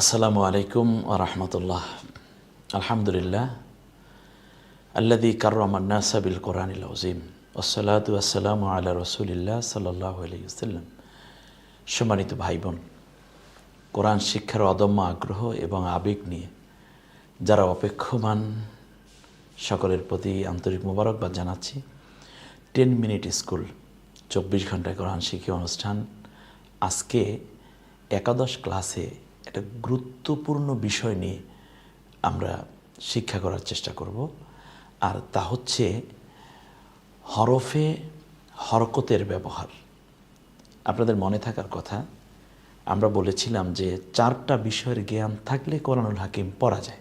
আসসালামু আলাইকুম রহমতুল্লাহ। আলহামদুলিল্লাহ আল্লাদি কার্রমান্নাসা বিল কোরআনিল আজিম ওসলাতু আসসালামু আল্লাহ রসুলিল্লাহ আলাইসাল্লাম সম্মানিত ভাই বোন কোরআন শিক্ষার অদম্য আগ্রহ এবং আবেগ নিয়ে যারা অপেক্ষমান, সকলের প্রতি আন্তরিক মোবারকবাদ জানাচ্ছি। টেন মিনিট স্কুল, চব্বিশ ঘন্টায় কোরআন শিক্ষা অনুষ্ঠান আজকে একাদশ ক্লাসে একটা গুরুত্বপূর্ণ বিষয় নিয়ে আমরা শিক্ষা করার চেষ্টা করব। আর তা হচ্ছে হরফে হরকতের ব্যবহার। আপনাদের মনে থাকার কথা, আমরা বলেছিলাম যে চারটা বিষয়ের জ্ঞান থাকলে কোরআনুল হাকিম পড়া যায়।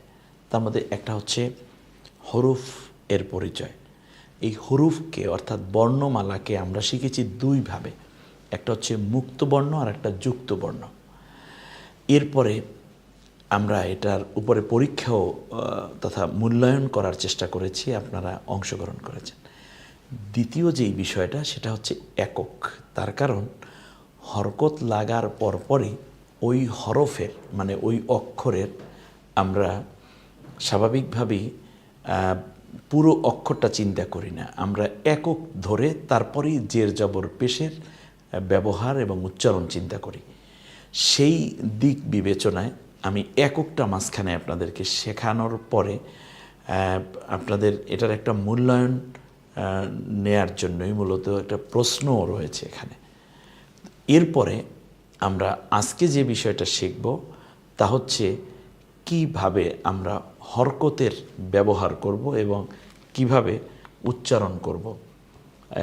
তার মধ্যে একটা হচ্ছে হরুফ এর পরিচয়। এই হরুফকে অর্থাৎ বর্ণমালাকে আমরা শিখেছি দুইভাবে। একটা হচ্ছে মুক্ত বর্ণ আর একটা যুক্ত বর্ণ। এরপরে আমরা এটার উপরে পরীক্ষাও তথা মূল্যায়ন করার চেষ্টা করেছি, আপনারা অংশগ্রহণ করেছেন। দ্বিতীয় যেই বিষয়টা, সেটা হচ্ছে একক। তার কারণ, হরকত লাগার পরপরই ওই হরফের মানে ওই অক্ষরের আমরা স্বাভাবিকভাবেই পুরো অক্ষরটা চিন্তা করি না। আমরা একক ধরে তারপরেই জের জবর পেশের ব্যবহার এবং উচ্চারণ চিন্তা করি। সেই দিক বিবেচনায় আমি এককটা মাঝখানে আপনাদেরকে শেখানোর পরে আপনাদের এটার একটা মূল্যায়ন নেয়ার জন্যই মূলত একটা প্রশ্নও রয়েছে এখানে। এরপরে আমরা আজকে যে বিষয়টা শিখব, তা হচ্ছে কীভাবে আমরা হরকতের ব্যবহার করব এবং কীভাবে উচ্চারণ করব।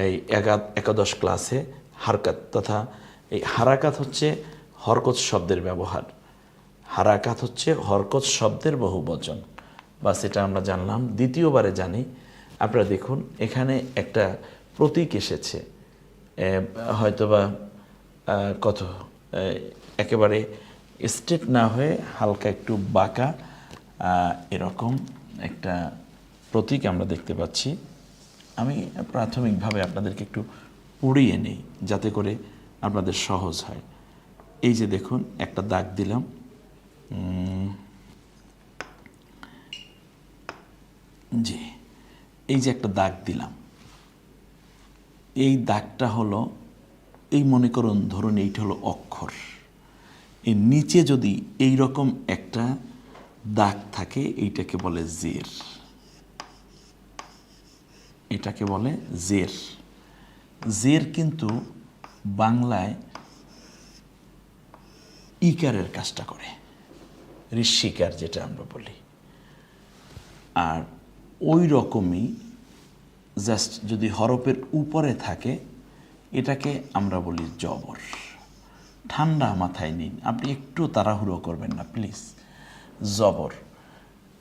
এই একা একাদশ ক্লাসে হারকাত তথা এই হারাকাত হচ্ছে হরকত শব্দের ব্যবহার। হারাকাত হচ্ছে হরকত শব্দের বহু বচন। বা সেটা আমরা জানলাম, দ্বিতীয়বারে জানি। আপনারা দেখুন, এখানে একটা প্রতীক এসেছে। হয়তোবা কত একেবারে স্ট্রেট না হয়ে হালকা একটু বাঁকা এরকম একটা প্রতীক আমরা দেখতে পাচ্ছি। আমি প্রাথমিকভাবে আপনাদেরকে একটু উড়িয়ে নিই, যাতে করে আপনাদের সহজ হয়। এই যে দেখুন, একটা দাগ দিলাম। জি, এই যে একটা দাগ দিলাম। এই দাগটা হলো, এই মনে করুন, ধরুন এইটা হলো অক্ষর। এর নিচে যদি এই রকম একটা দাগ থাকে, এইটাকে বলে জের। এটাকে বলে জের। জের কিন্তু বাংলায় ইকারের কাজটা করে। ঋষিকার যেটা আমরা বলি। আর ওই রকমই জাস্ট যদি হরফের উপরে থাকে, এটাকে আমরা বলি জবর। ঠান্ডা মাথায় নিন। আপনি একটু তাড়াহুড়ো করবেন না, প্লিজ। জবর।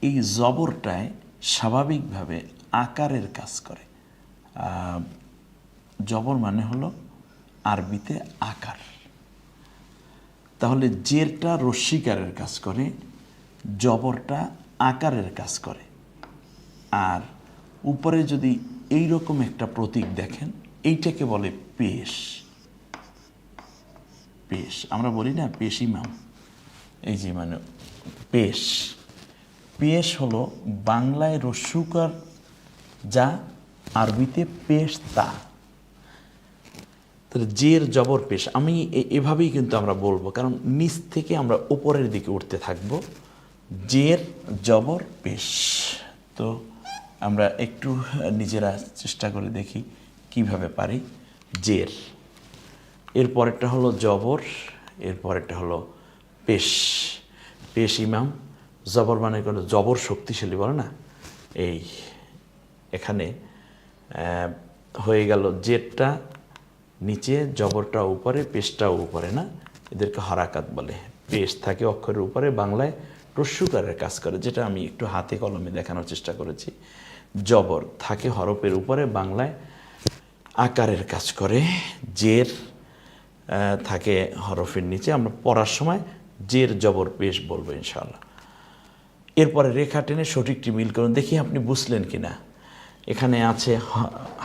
এই জবরটায় স্বাভাবিকভাবে আকারের কাজ করে। জবর মানে হলো আরবিতে আকার। তাহলে জেরটা রস্যিকারের কাজ করে, জবরটা আকারের কাজ করে। আর উপরে যদি এই রকম একটা প্রতীক দেখেন, এইটাকে বলে পেশ। পেশ, আমরা বলি না পেশ ইমাম এই যে মানে পেশ। পেশ হলো বাংলায় রস্যুকার যা, আরবিতে পেশ তা তাহলে জের, জবর, পেশ, আমি এভাবেই কিন্তু আমরা বলব। কারণ নিচ থেকে আমরা উপরের দিকে উঠতে থাকব। জের, জবর, পেশ। তো আমরা একটু নিজেরা চেষ্টা করে দেখি কীভাবে পারি। জের। এর পরেরটা হলো জবর, এর পরেরটা হলো পেশ। পেশ ইমাম, জবর মানে কোনো জবর শক্তিশালী বলে না? এই, এখানে হয়ে গেল জেরটা নিচে জবরটা উপরে পেশটাও উপরে, না? এদেরকে হরাকাত বলে। পেশ থাকে অক্ষরের উপরে, বাংলায় রস্যুকারের কাজ করে, যেটা আমি একটু হাতে কলমে দেখানোর চেষ্টা করেছি। জবর থাকে হরফের উপরে, বাংলায় আকারের কাজ করে। জের থাকে হরফের নিচে। আমরা পড়ার সময় জের, জবর পেশ বলব ইনশাল্লাহ এরপরে রেখা টেনে সঠিকটি মিল করুন। দেখি আপনি বুঝলেন কি না এখানে আছে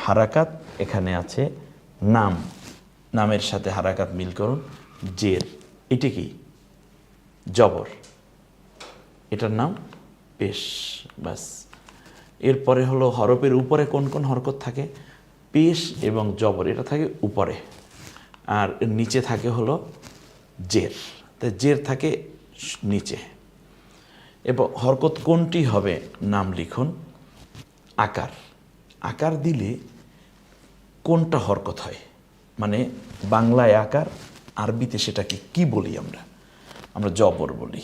হারাকাত, এখানে আছে নাম, নামের সাথে হারাকাত মিল করুন, জের, এটা কি? জবর। এটার নাম পেশ, ব্যাস। এরপরে হলো হরফের উপরে কোন কোন হরকত থাকে? পেশ এবং জবর, এটা থাকে উপরে। আর নিচে থাকে হলো জের। তাই জের থাকে নিচে। এবং, হরকত কোনটি হবে? নাম লিখুন, আকার। আকার দিলে কোনটা হরকত হয়? মানে বাংলায় আকার, আরবিতে সেটাকে কি বলি আমরা? আমরা জবর বলি।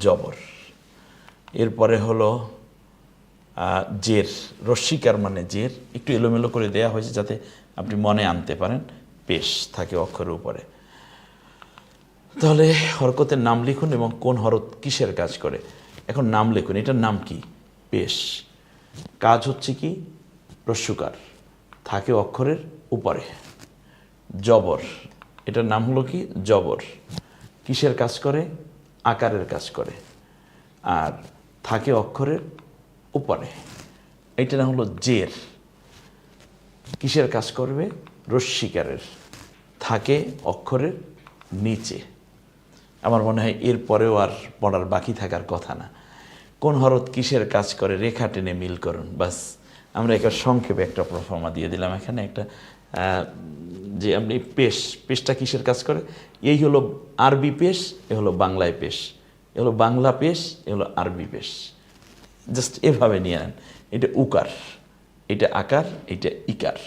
জবর। এরপরে হলো জের, রশ্মিকার মানে জের। একটু এলোমেলো করে দেয়া হয়েছে যাতে আপনি মনে আনতে পারেন। পেশ, থাকে অক্ষরের উপরে। তাহলে হরকতের নাম লিখুন এবং কোন হরত কিসের কাজ করে? এখন নাম লিখুন, এটার নাম কি? পেশ। কাজ হচ্ছে কি? রস্যুকার। থাকে অক্ষরের উপরে। জবর। এটার নাম হলো কি? জবর। কিসের কাজ করে? আকারের কাজ করে। আর থাকে অক্ষরের উপরে। এটা নাম হলো জের। কিসের কাজ করবে? রস্বীকারের থাকে অক্ষরের নিচে। আমার মনে হয় এর পরেও আর পড়ার বাকি থাকার কথা না। কোন হরত কিসের কাজ করে? রেখা টেনে মিল করুন, বাস। আমরা একটা সংক্ষেপে একটা প্রফর্মা দিয়ে দিলাম এখানে একটা যে আপনি পেশ, পেশটা কিসের কাজ করে? এই হলো আরবি পেশ, এ হলো বাংলায় পেশ। এ হলো বাংলা পেশ, এ হলো আরবি পেশ। জাস্ট এভাবে নিয়ে নেন। এটা উকার, এটা আকার, এটা ইকার।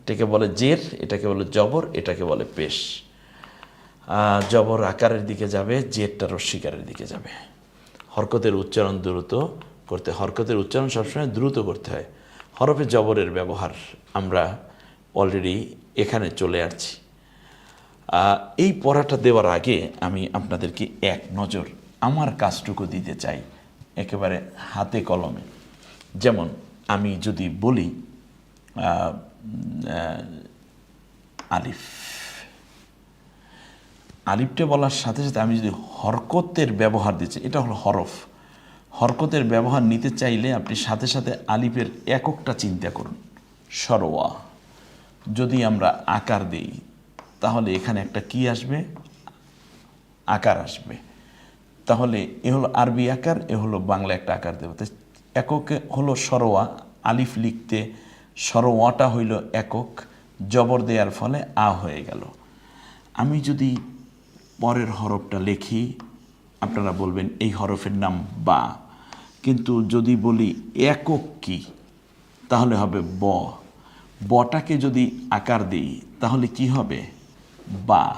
এটাকে বলে জের, এটাকে বলে জবর, এটাকে বলে পেশ। জবর আকারের দিকে যাবে, জেরটা রস্বীকারের দিকে যাবে। হরকতের উচ্চারণ দ্রুত করতে হরকতের উচ্চারণ সবসময় দ্রুত করতে হয়। হরফে জবরের ব্যবহার আমরা অলরেডি এখানে চলে আসছি। এই পড়াটা দেওয়ার আগে আমি আপনাদেরকে এক নজর আমার কাজটুকু দিতে চাই, একেবারে হাতে কলমে। যেমন আমি যদি বলি আলিফ। আলিফটা বলার সাথে সাথে আমি যদি হরকতের ব্যবহার দিচ্ছি, এটা হলো হরফ। হরকতের ব্যবহার নিতে চাইলে আপনি সাথে সাথে আলিফের এককটা চিন্তা করুন। সরোয়া, যদি আমরা আকার দেই, তাহলে এখানে একটা কি আসবে? আকার আসবে। তাহলে এ হলো আরবি আকার, এ হলো বাংলা একটা আকার দেবো। তো এককে হলো সরোয়া, আলিফ লিখতে সরোয়াটা হইল একক, জবর দেওয়ার ফলে আ হয়ে গেল। আমি যদি পরের হরফটা লিখি, আপনারা বলবেন এই হরফের নাম বা। কিন্তু যদি বলি একক কি, তাহলে হবে ব। বটাকে যদি আকার দিই, তাহলে কি হবে? বা।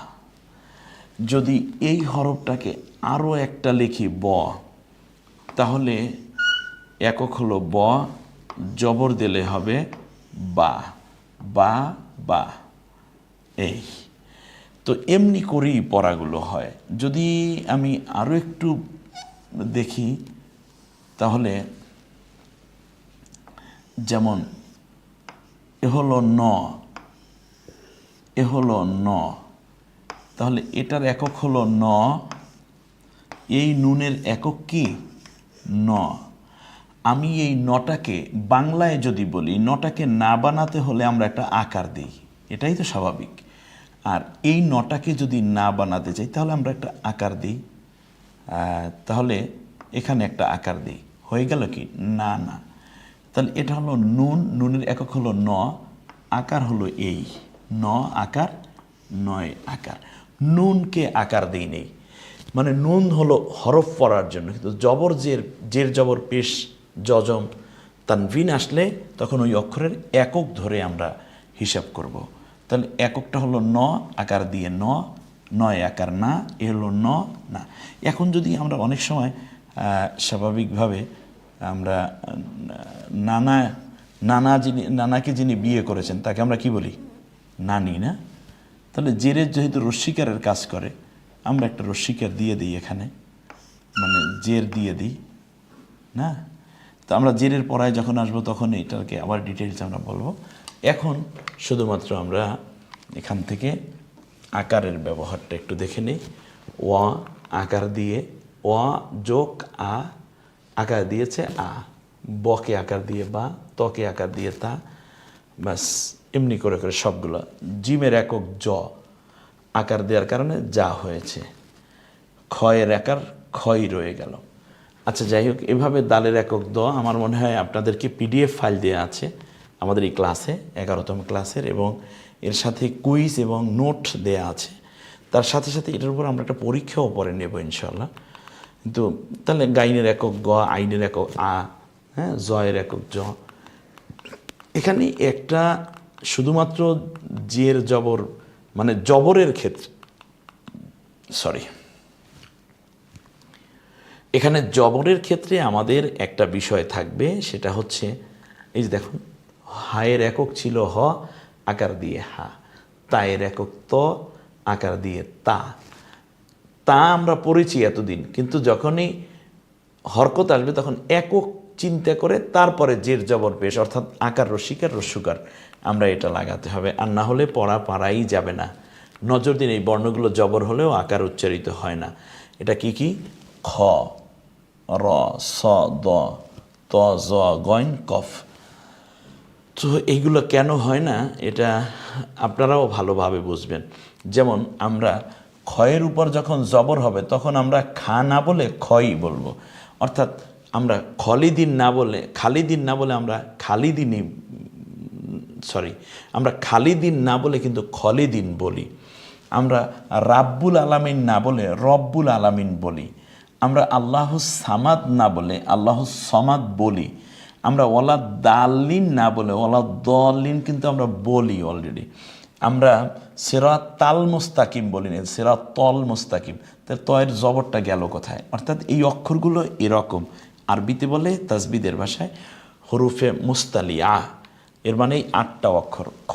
যদি এই হরফটাকে আরও একটা লিখি ব, তাহলে একক হলো ব, জবর দিলে হবে বা বা বা, এই। তো এমনি করেই পড়াগুলো হয়। যদি আমি আরও একটু দেখি তাহলে যেমন, এ হলো ন, এ হলো ন, তাহলে এটার একক হলো ন, এই নুনের একক কি? ন। আমি এই নটাকে বাংলায় যদি বলি, নটাকে না বানাতে হলে আমরা একটা আকার দিই, এটাই তো স্বাভাবিক। আর এই নটাকে যদি না বানাতে চাই, তাহলে আমরা একটা আকার দিই। তাহলে এখানে একটা আকার দিই। হয়ে গেল কি? না না। তাহলে এটা হলো নুন, নুনের একক হলো ন, আকার হলো এই। ন আকার, নয় আকার। নুনকে আকার দিই নেই। মানে নুন হলো হরফ পড়ার জন্য। কিন্তু জবর জের জের জবর পেশ জজম তানভিন আসলে তখন ওই অক্ষরের একক ধরে আমরা হিসাব করব। তাহলে এককটা হলো ন, আকার দিয়ে ন, নয় আকার না, এ হলো ন, না। এখন যদি আমরা অনেক সময় স্বাভাবিকভাবে আমরা নানা নানা যিনি, নানাকে যিনি বিয়ে করেছেন, তাকে আমরা কি বলি? নানি, না? তাহলে জেরের যেহেতু রশ্মিকারের কাজ করে, আমরা একটা রস্বীকার দিয়ে দিই এখানে মানে জের দিয়ে দিই, না? তো আমরা জেরের পড়ায় যখন আসব তখন এটাকে আবার ডিটেলস আমরা বলব। এখন শুধুমাত্র আমরা এখান থেকে আকারের ব্যবহারটা একটু দেখে নিই। ওয়া, আকার দিয়ে ওয়া যোগ, আ, আকার দিয়েছে, আ। বকে আকার দিয়ে বা তকে আকার দিয়ে তা। ব্যাস, এমনি করে করে সবগুলো। জিমের একক জ, আকার দেওয়ার কারণে যা হয়েছে। ক্ষয়ের আকার, ক্ষয় রয়ে গেল। আচ্ছা যাই হোক, এভাবে দালের একক দ, আমার মনে হয় আপনাদেরকে পিডিএফ ফাইল দেওয়া আছে আমাদের এই ক্লাসে, এগারোতম ক্লাসের, এবং এর সাথে কুইজ এবং নোট দেয়া আছে। তার সাথে সাথে এটার উপর আমরা একটা পরীক্ষাও পরে নেব ইনশাল্লাহ কিন্তু তাহলে গাইনের একক গ, আইনের একক আ হ্যাঁ জয়ের একক জ। এখানে একটা শুধুমাত্র জের, জবর মানে জবরের ক্ষেত্রে, সরি। এখানে জবরের ক্ষেত্রে আমাদের একটা বিষয় থাকবে, সেটা হচ্ছে, এই যে দেখুন, হায়ের একক ছিল হ, আকার দিয়ে হা। তায়ের একক ত, আকার দিয়ে তা। তা আমরা পড়েছি এতদিন। কিন্তু যখনই হরকত আসবে, তখন একক চিন্তা করে তারপরে জের জবর পেশ, অর্থাৎ আকার রসিকার রস্যুকার আমরা এটা লাগাতে হবে। আর না হলে পড়া পারাই যাবে না। নজর দিন, এই বর্ণগুলো জবর হলেও আকার উচ্চারিত হয় না। এটা কি কি? খ, র, স, দ, ত, জ, গইন, কফ। তো এইগুলো কেন হয় না? এটা আপনারাও ভালোভাবে বুঝবেন। যেমন আমরা ক্ষয়ের উপর যখন জবর হবে, তখন আমরা খা না বলে ক্ষয়ই বলব। অর্থাৎ আমরা খলিদিন না বলে, খালিদিন না বলে আমরা খালিদিনই, সরি, আমরা খালিদিন না বলে কিন্তু খলিদিন বলি। আমরা রাব্বুল আলামিন না বলে রব্বুল আলামিন বলি। আমরা আল্লাহ সামাদ না বলে আল্লাহ সমাদ বলি। আমরা ওলা দাল্লিন না বলে ওলা দলিন কিন্তু আমরা বলি অলরেডি। আমরা সেরাত তাল মুস্তাকিম বলি না, সেরাত তল মুস্তাকিম। তার তয়ের জবরটা গেল কোথায়? অর্থাৎ এই অক্ষরগুলো এরকম। আরবিতে বলে তাজবিদের ভাষায় হরুফে মুস্তালি আ এর মানে এই আটটা অক্ষর। খ,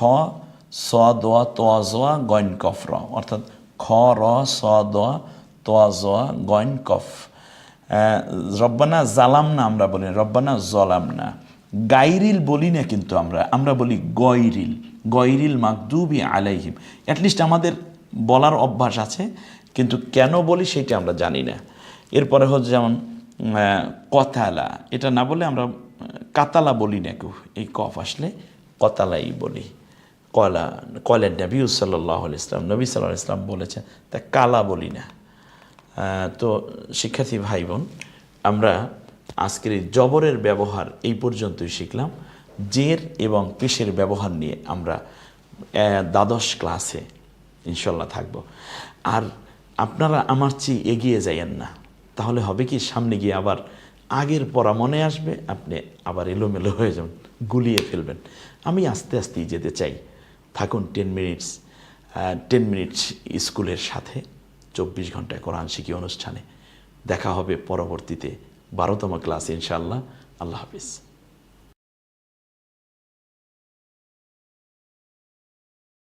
স দোয়া তোয়া জোয়া গইন, কফ, র। অর্থাৎ খ, র, স দোয়া তোয়া জোয়া গইন, কফ। রব্বানা জালাম না আমরা বলি রব্বানা জলাম না গাইরিল বলি না কিন্তু আমরা আমরা বলি গয়রিল গয়রিল মাকদুবি আলাইহিম। অ্যাটলিস্ট আমাদের বলার অভ্যাস আছে, কিন্তু কেন বলি সেটা আমরা জানি না। এরপরে হচ্ছে যেমন কথালা এটা না বলে আমরা, কাতালা বলি না কেউ। এই কফ আসলে কতালাই বলি। কলা কলের নবী সাল্লাহ ইসলাম নবী সাল্লাহ ইসলাম বলেছেন, তা কালা বলি না। তো শিক্ষার্থী ভাই বোন, আমরা আজকের এই জবরের ব্যবহার এই পর্যন্তই শিখলাম। জের এবং পেশের ব্যবহার নিয়ে আমরা দ্বাদশ ক্লাসে ইনশাল্লাহ থাকব। আর আপনারা আমার চেয়ে এগিয়ে যাইয়েন না। তাহলে হবে কি, সামনে গিয়ে আবার আগের পড়া মনে আসবে, আপনি আবার এলোমেলো হয়ে যাবেন, গুলিয়ে ফেলবেন। আমি আস্তে আস্তেই যেতে চাই। থাকুন টেন মিনিটস টেন মিনিটস স্কুলের সাথে, চব্বিশ ঘন্টায় কোরআন শিখি অনুষ্ঠানে। দেখা হবে পরবর্তীতে বারোতম ক্লাস ইনশাল্লাহ আল্লাহ হাফিজ।